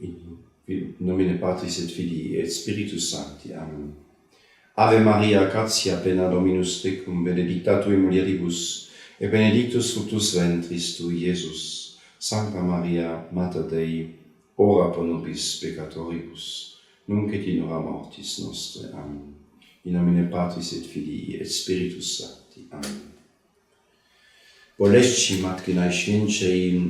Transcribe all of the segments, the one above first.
in nomine Patris et Filii et Spiritus Sancti. Amen. Ave Maria, gratia plena Dominus tecum, benedicta tu in mulieribus, et benedictus fructus ventris tui, Iesus. Sancta Maria, Mater Dei, ora pro nobis peccatoribus, nunc et in hora mortis nostre. Amen. In nomine Patris et Filii et Spiritus Sancti. Amen. Boleści Matki Najświętszej,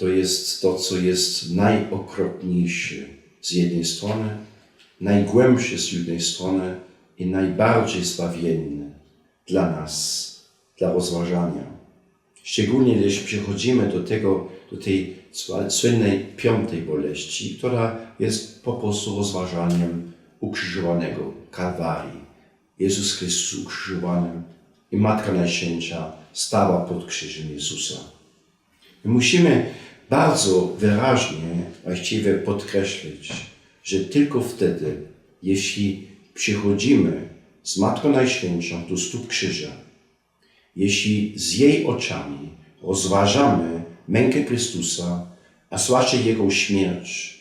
to jest to, co jest najokropniejsze z jednej strony, najgłębsze z jednej strony i najbardziej zbawienne dla nas, dla rozważania. Szczególnie jeśli przechodzimy do tego, do tej słynnej piątej boleści, która jest po prostu rozważaniem ukrzyżowanego Kalwarii. Jezus Chrystus ukrzyżowany i Matka Najświętsza stała pod krzyżem Jezusa. My musimy bardzo wyraźnie właściwie podkreślić, że tylko wtedy, jeśli przychodzimy z Matką Najświętszą do stóp krzyża, jeśli z jej oczami rozważamy mękę Chrystusa, a zwłaszcza Jego śmierć,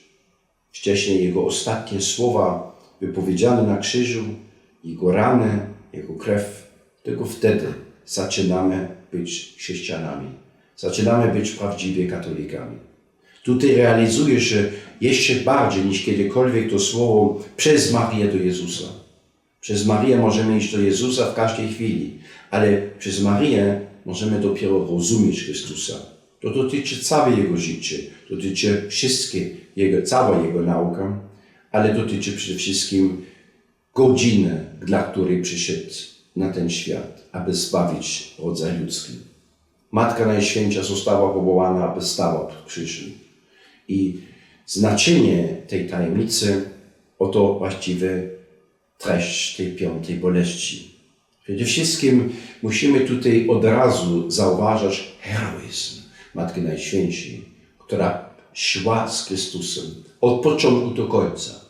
wcześniej Jego ostatnie słowa wypowiedziane na krzyżu, Jego rany, Jego krew, tylko wtedy zaczynamy być chrześcijanami. Zaczynamy być prawdziwie katolikami. Tutaj realizuje się jeszcze bardziej niż kiedykolwiek to słowo przez Marię do Jezusa. Przez Marię możemy iść do Jezusa w każdej chwili, ale przez Marię możemy dopiero rozumieć Chrystusa. To dotyczy całe Jego życie, dotyczy wszystkie Jego, cała Jego nauka, ale dotyczy przede wszystkim godziny, dla której przyszedł na ten świat, aby zbawić rodzaj ludzki. Matka Najświętsza została powołana, aby stała pod krzyżem. I znaczenie tej tajemnicy, oto właściwie treść tej piątej boleści. Przede wszystkim musimy tutaj od razu zauważać heroizm Matki Najświętszej, która szła z Chrystusem od początku do końca.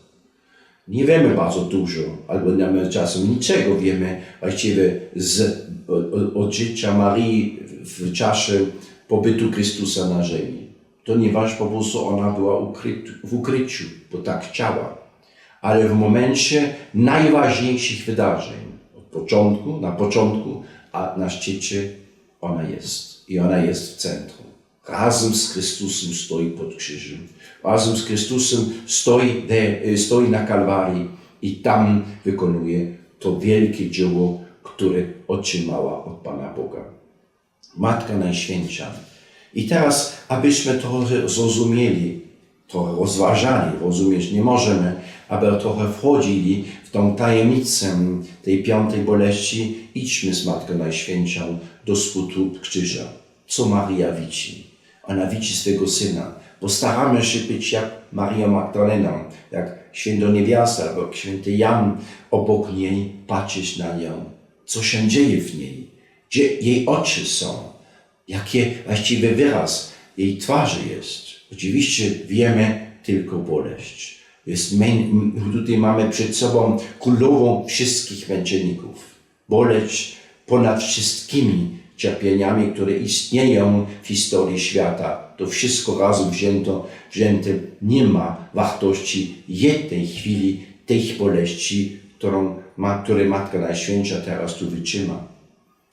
Nie wiemy bardzo dużo, albo nawet czasem niczego wiemy właściwie z, od, od życia Marii w czasie pobytu Chrystusa na ziemi. Ponieważ po prostu ona była ukryt, w ukryciu, bo tak chciała. Ale w momencie najważniejszych wydarzeń, od początku, na początku, a na szczycie ona jest. I ona jest w centrum. Razem z Chrystusem stoi pod krzyżem. Razem z Chrystusem stoi, de, stoi na Kalwarii i tam wykonuje to wielkie dzieło, które otrzymała od Pana Boga. Matka Najświętsza. I teraz, abyśmy to zrozumieli, to rozważali, rozumieć nie możemy, aby trochę wchodzili w tą tajemnicę tej piątej boleści, idźmy z Matką Najświętszą do stóp krzyża. Co Maria widzi? Ona widzi swego Syna. Postaramy się być jak Maria Magdalena, jak święto niewiasta, jak święty Jan obok niej, patrzeć na nią. Co się dzieje w niej? Gdzie jej oczy są? Jakie właściwy wyraz jej twarzy jest? Oczywiście wiemy tylko boleść. Jest, tutaj mamy przed sobą królową wszystkich męczenników. Boleść ponad wszystkimi cierpieniami, które istnieją w historii świata. To wszystko razem wzięto, wzięte nie ma wartości jednej chwili tej boleści, którą ma, której Matka Najświętsza teraz tu wytrzyma.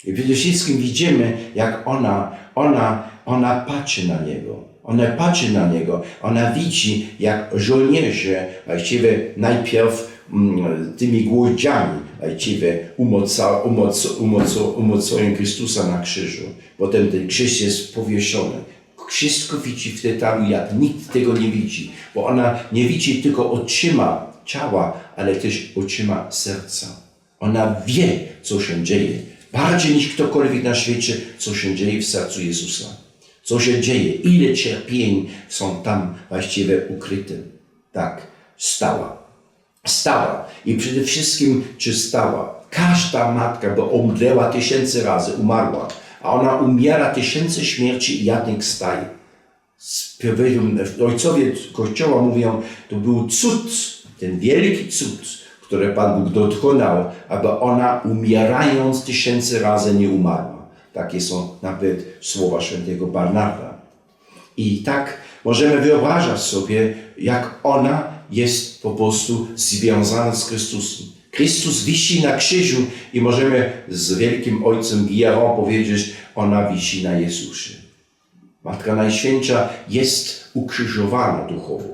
I przede wszystkim widzimy, jak ona, ona, ona patrzy na Niego. Ona patrzy na Niego. Ona widzi, jak żołnierze właściwie najpierw mm, tymi głodziami właściwie umoca, umoc, umoc, umocują Chrystusa na krzyżu. Potem ten krzyż jest powieszony. Wszystko widzi w detalu, jak nikt tego nie widzi, bo ona nie widzi tylko oczyma ciała, ale też oczyma serca. Ona wie, co się dzieje bardziej niż ktokolwiek na świecie, co się dzieje w sercu Jezusa. Co się dzieje, ile cierpień są tam właściwie ukryte. Tak, stała. Stała. I przede wszystkim, czy stała? Każda matka, bo umręła tysięcy razy, umarła, a ona umiera tysięcy śmierci i jadnik staje. Ojcowie Kościoła mówią, to był cud, ten wielki cud, które Pan Bóg dokonał, aby ona umierając tysięcy razy nie umarła. Takie są nawet słowa świętego Barnarda. I tak możemy wyobrażać sobie, jak ona jest po prostu związana z Chrystusem. Chrystus wisi na krzyżu i możemy z wielkim ojcem Guillermo powiedzieć, ona wisi na Jezusie. Matka Najświętsza jest ukrzyżowana duchowo.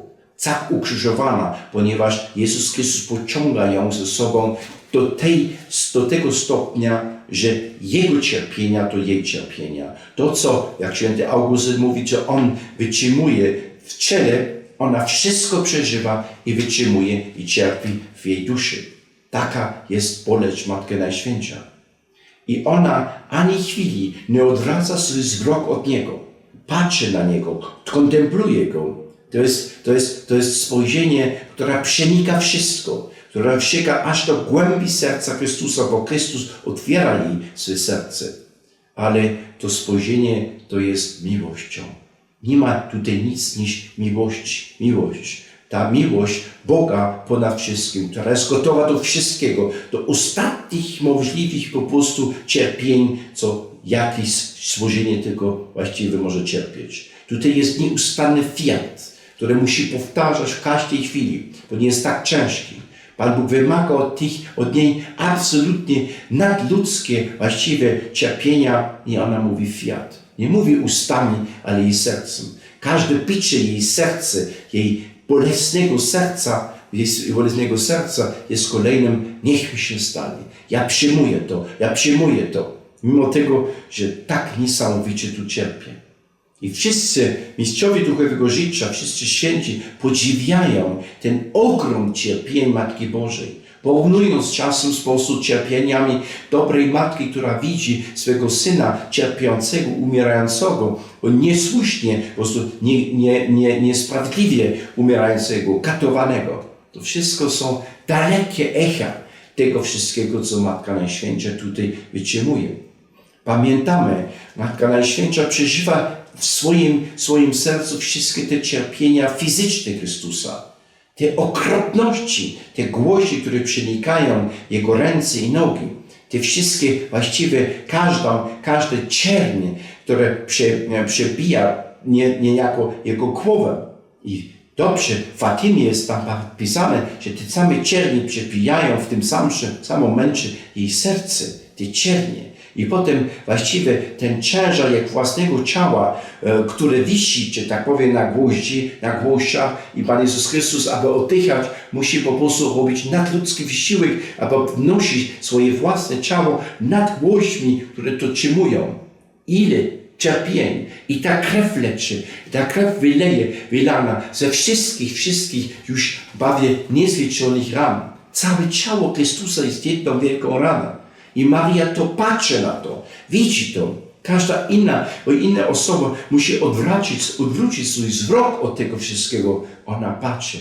Tak ukrzyżowana, ponieważ Jezus Chrystus pociąga ją ze sobą do, tej, do tego stopnia, że Jego cierpienia to jej cierpienia. To, co, jak święty Augustyn mówi, że On wytrzymuje w ciele, ona wszystko przeżywa i wytrzymuje i cierpi w jej duszy. Taka jest boleć Matki Najświętsza. I ona ani chwili nie odwraca swój wzrok od Niego. Patrzy na Niego, kontempluje Go. To jest, to jest, to jest spojrzenie, które przenika wszystko, które wsieka aż do głębi serca Chrystusa, bo Chrystus otwiera jej swoje serce. Ale to spojrzenie to jest miłością. Nie ma tutaj nic niż miłość. Miłość. Ta miłość Boga ponad wszystkim, która jest gotowa do wszystkiego, do ostatnich możliwych po prostu cierpień, co jakieś stworzenie tylko właściwie może cierpieć. Tutaj jest nieustanny fiat, który musi powtarzać w każdej chwili, bo nie jest tak ciężki. Pan Bóg wymaga od, tych, od niej absolutnie nadludzkie właściwie cierpienia i ona mówi fiat. Nie mówi ustami, ale jej sercem. Każde bicie jej serce, jej bolesnego serca, bolesnego serca jest kolejnym, niech mi się stanie. Ja przyjmuję to, ja przyjmuję to. Mimo tego, że tak niesamowicie tu cierpię. I wszyscy mistrzowie duchowego życia, wszyscy święci podziwiają ten ogrom cierpień Matki Bożej. Porównując czasem sposób cierpieniami dobrej matki, która widzi swego syna cierpiącego, umierającego, niesłusznie, po prostu nie, nie, nie, niesprawiedliwie umierającego, katowanego. To wszystko są dalekie echa tego wszystkiego, co Matka Najświętsza tutaj wytrzymuje. Pamiętamy, Matka Najświętsza przeżywa w swoim, swoim sercu wszystkie te cierpienia fizyczne Chrystusa, te okropności, te głosi, które przenikają Jego ręce i nogi, te wszystkie, właściwie każdą, każde ciernie, które prze, przebija nie, niejako Jego głowę. I dobrze, w Fatimie jest tam napisane, że te same ciernie przebijają w tym samym, samym momencie jej serce, te ciernie. I potem właściwie ten ciężar jak własnego ciała, e, które wisi, czy tak powiem, na gwoździ, na gwoździach i Pan Jezus Chrystus, aby oddychać, musi po prostu robić nadludzki wysiłek, aby wnosić swoje własne ciało nad gwoźdźmi, które to trzymują. Ile cierpień i ta krew leczy, ta krew wyleje, wylana ze wszystkich, wszystkich już bawię niezliczonych ran. Całe ciało Chrystusa jest jedną wielką raną. I Maria to patrzy na to, widzi to. Każda inna, bo inna osoba musi odwrócić, odwrócić swój wzrok od tego wszystkiego. Ona patrzy.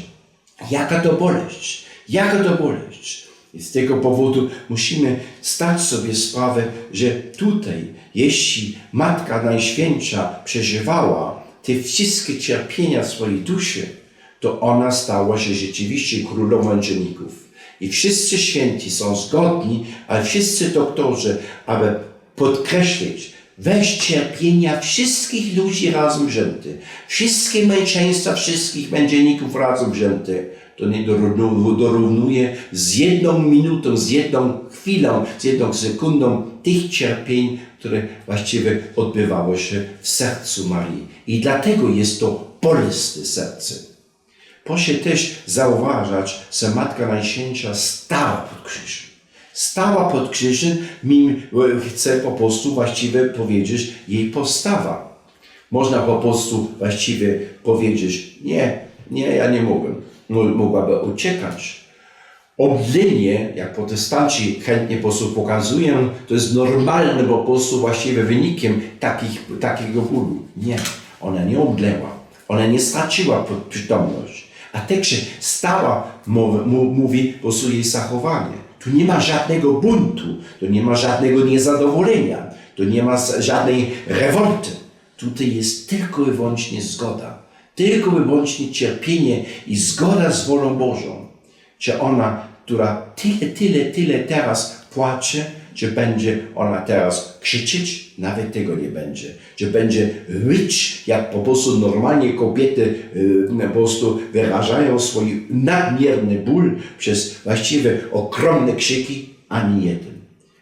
Jaka to boleść? Jaka to boleść? I z tego powodu musimy stać sobie sprawę, że tutaj, jeśli Matka Najświętsza przeżywała te wszystkie cierpienia swojej duszy, to ona stała się rzeczywiście królową męczenników. I wszyscy święci są zgodni, ale wszyscy doktorzy, aby podkreślić, weź cierpienia wszystkich ludzi razem wzięty, wszystkie męczeństwa wszystkich męczenników razem wzięte, to nie dorównuje z jedną minutą, z jedną chwilą, z jedną sekundą tych cierpień, które właściwie odbywało się w sercu Marii. I dlatego jest to bolesne serce. Proszę też zauważać, że Matka Najświętsza stała pod krzyżem. Stała pod krzyżem, mim, chcę po prostu właściwie powiedzieć jej postawa. Można po prostu właściwie powiedzieć, nie, nie, ja nie mogłem. Mogłaby uciekać. Omdlenie, jak protestanci chętnie po prostu pokazują, to jest normalne po prostu właściwie wynikiem takich, takiego bólu. Nie, ona nie omdlęła. Ona nie straciła przytomność a także stała, mówi po jej zachowanie. Tu nie ma żadnego buntu, tu nie ma żadnego niezadowolenia, tu nie ma żadnej rewolty. Tutaj jest tylko i wyłącznie zgoda. Tylko i wyłącznie cierpienie i zgoda z wolą Bożą. Czy ona, która tyle, tyle, tyle teraz płacze, że będzie ona teraz krzyczeć, nawet tego nie będzie. Że będzie ryć, jak po prostu normalnie kobiety y, po prostu wyrażają swój nadmierny ból przez właściwie ogromne krzyki, ani jeden.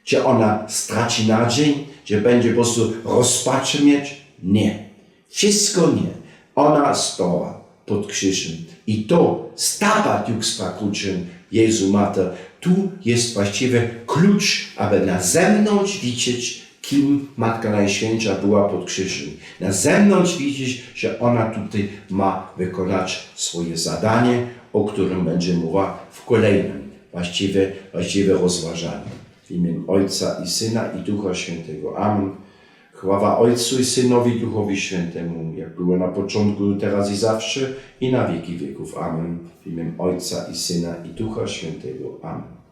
Czy ona straci nadziei, że będzie po prostu rozpaczy mieć? Nie. Wszystko nie. Ona stała pod krzyżem. I to stawać już kluczem Jezu Mater. Tu jest właściwie klucz, aby na zewnątrz widzieć, kim Matka Najświętsza była pod krzyżem. Na zewnątrz widzieć, że ona tutaj ma wykonać swoje zadanie, o którym będzie mowa w kolejnym właściwie, właściwie rozważaniu. W imię Ojca i Syna i Ducha Świętego. Amen. Chwała Ojcu i Synowi Duchowi Świętemu, jak było na początku, teraz i zawsze, i na wieki wieków. Amen. W imię Ojca i Syna i Ducha Świętego. Amen.